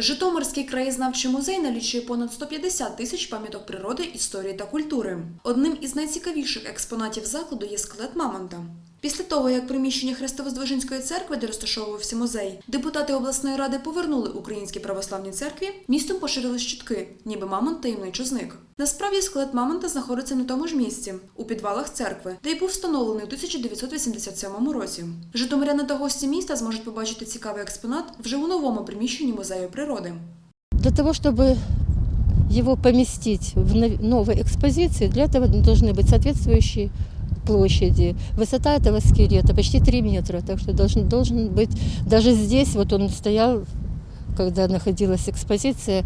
Житомирський краєзнавчий музей налічує понад 150 тисяч пам'яток природи, історії та культури. Одним із найцікавіших експонатів закладу є скелет мамонта. Після того, як приміщення Хрестовоздвиженської церкви, де розташовувався музей, депутати обласної ради повернули українській православній церкві, містом поширили щитки, ніби мамонт таємничо зник. Насправді скелет мамонта знаходиться на тому ж місці, у підвалах церкви, де й був встановлений у 1987 році. Житомиряни та гості міста зможуть побачити цікавий експонат вже у новому приміщенні музею природи. Для того, чтобы его поместить в нов- новой экспозиции, для этого должны быть соответствующие площади. Высота этого скелета почти 3 метра, так что должен, должен быть, даже здесь вот он стоял, когда находилась экспозиция,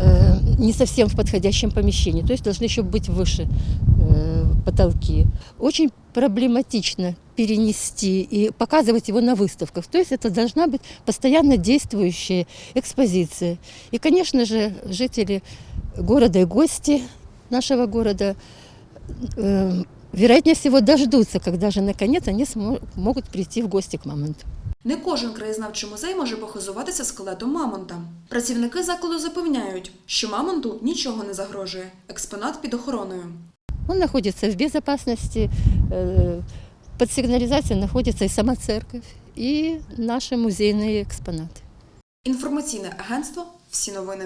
э, не совсем в подходящем помещении, то есть должны еще быть выше э, потолки. Очень проблематично перенести и показывать его на выставках. То есть это должна быть постоянно действующая экспозиция. И, конечно же, жители города и гости нашего города, э, вероятнее всего, дождутся, когда же наконец они смо- могут прийти в гости к мамонту. Не кожен краєзнавчий музей може похизуватися скелетом мамонта. Працівники закладу запевняють, що мамонту нічого не загрожує. Експонат під охороною. Он находится в безопасности, э, под сигнализацией находится и сама церковь, и наши музейные экспонаты. Інформаційне агентство Всі новини.